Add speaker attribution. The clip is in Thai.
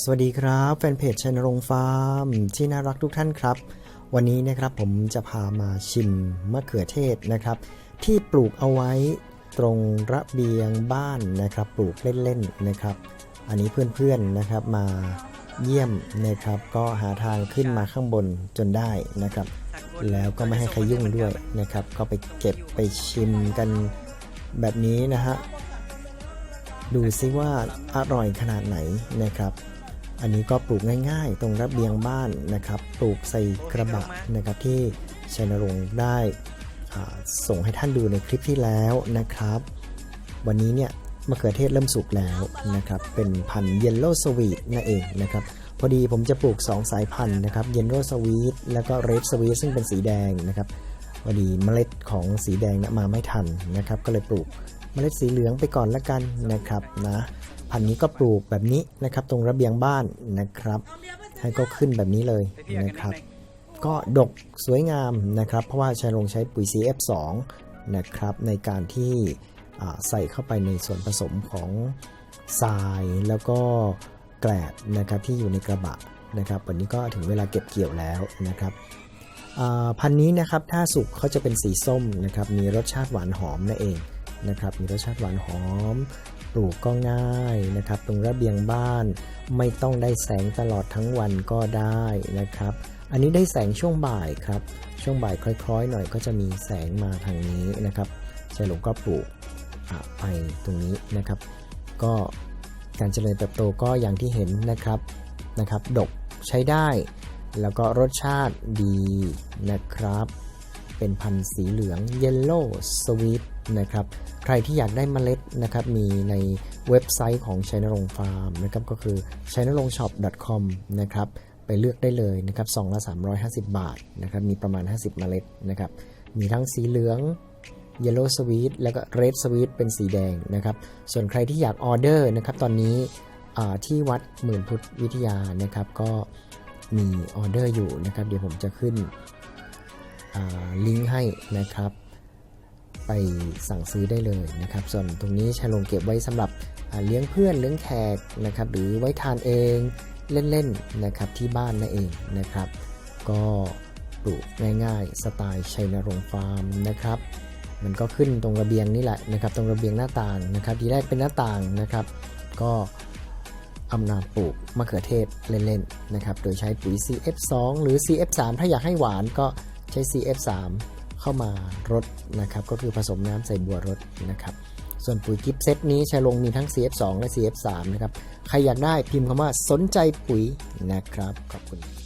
Speaker 1: สวัสดีครับแฟนเพจชนรงฟาร์มที่น่ารักทุกท่านครับ วันนี้นะครับผมจะพามาชิมมะเขือเทศนะครับ ที่ปลูกเอาไว้ตรงระเบียงบ้านนะครับ ปลูกเล่นๆนะครับ อันนี้เพื่อนๆนะครับมาเยี่ยมนะครับ ก็หาทางขึ้นมาข้างบนจนได้นะครับ แล้วก็ไม่ให้ใครยุ่งด้วยนะครับ ก็ไปเก็บไปชิมกันแบบนี้นะฮะดูซิว่าอร่อยขนาดไหนนะครับ อันนี้ก็ปลูกง่ายๆ ตรงระเบียงบ้านนะครับ ปลูกใส่กระบะนะครับที่ชัยนรงค์ได้ส่งให้ท่านดูในคลิปที่แล้วนะครับ วันนี้เนี่ยมะเขือเทศเริ่มสุกแล้วนะครับ เป็นพันธุ์เยลโล่สวีทนั่นเองนะครับ พอดีผมจะปลูก 2 สายพันธุ์นะครับเยลโล่สวีทแล้วก็เรดสวีทซึ่งเป็นสีแดงนะครับพอดีเมล็ดของสีแดงนะมาไม่ทันนะครับ ก็เลยปลูกเมล็ดสีเหลืองไปก่อนละกันนะครับนะ พันธุ์นี้ก็ปลูกแบบนี้นะครับ ตรงระเบียงบ้านนะครับ ให้ก็ขึ้นแบบนี้เลยนะครับ ก็ดกสวยงามนะครับ เพราะว่าชัยรงใช้ปุ๋ย CF2 นะครับในการที่ใส่เข้าไปในส่วนผสมของทรายแล้วก็แกลบนะครับที่อยู่ในกระบะนะครับ วันนี้ก็ถึงเวลาเก็บเกี่ยวแล้วนะครับพันนี้นะครับถ้าสุกเขาจะเป็นสีส้มนะครับมีรสชาติหวานหอมนั่นเองนะครับมีรสชาติหวานหอม ลูกก็ง่ายนะครับ ตรงระเบียงบ้าน ไม่ต้องได้แสงตลอดทั้งวันก็ได้นะครับ อันนี้ได้แสงช่วงบ่ายครับ ช่วงบ่ายคล้อย ๆ หน่อยก็จะมีแสงมาทางนี้นะครับชายหลงก็ปลูกไปตรงนี้นะครับ ก็การเจริญเติบโตก็อย่างที่เห็นนะครับนะครับ ดกใช้ได้ แล้วก็รสชาติดีนะครับ เป็นพันธุ์สีเหลือง Yellow Sweet นะครับใครที่อยากได้เมล็ดนะครับมีในเว็บไซต์ของชัยนรงฟาร์มนะครับก็คือ c h a i n a r o n g s h o p c o m นะครับไปเลือกได้เลยนะครับซองละ 350 บาทนะครับมีประมาณ 50 เมล็ดนะครับมีทั้งสีเหลือง Yellow Sweet แล้วก็ Red Sweet เป็นสีแดงนะครับ ส่วนใครที่อยากออเดอร์นะครับ ตอนนี้ที่วัดหมื่นพุทธวิทยานะครับ ก็มีออเดอร์อยู่นะครับ เดี๋ยวผมจะขึ้น ลิงก์ให้นะครับ ไปสั่งซื้อได้เลยนะครับ ส่วนตรงนี้ชาลงเก็บไว้สำหรับเลี้ยงเพื่อนเลี้ยงแขกนะครับ หรือไว้ทานเองเล่นๆนะครับที่บ้านนั่นเองนะครับ ก็ปลูกง่ายๆสไตล์ชัยนรงฟาร์มนะครับ มันก็ขึ้นตรงระเบียงนี่แหละนะครับ ตรงระเบียงหน้าต่างนะครับ ทีแรกเป็นหน้าต่างนะครับ ก็อำนาจปลูกมะเขือเทศเล่นๆนะครับ โดยใช้ปุ๋ย CF2 หรือ CF3 ถ้าอยากให้หวานก็ ช้ CF3 เข้ามารดนะครับก็คือผสมน้ำใส่บัวรดนะครับส่วนปุ๋ยกิฟเซตนี้ใช้ลงมีทั้ง CF2 และ CF3 นะครับ ใครอยากได้พิมพ์คำว่าสนใจปุ๋ยนะครับ ขอบคุณ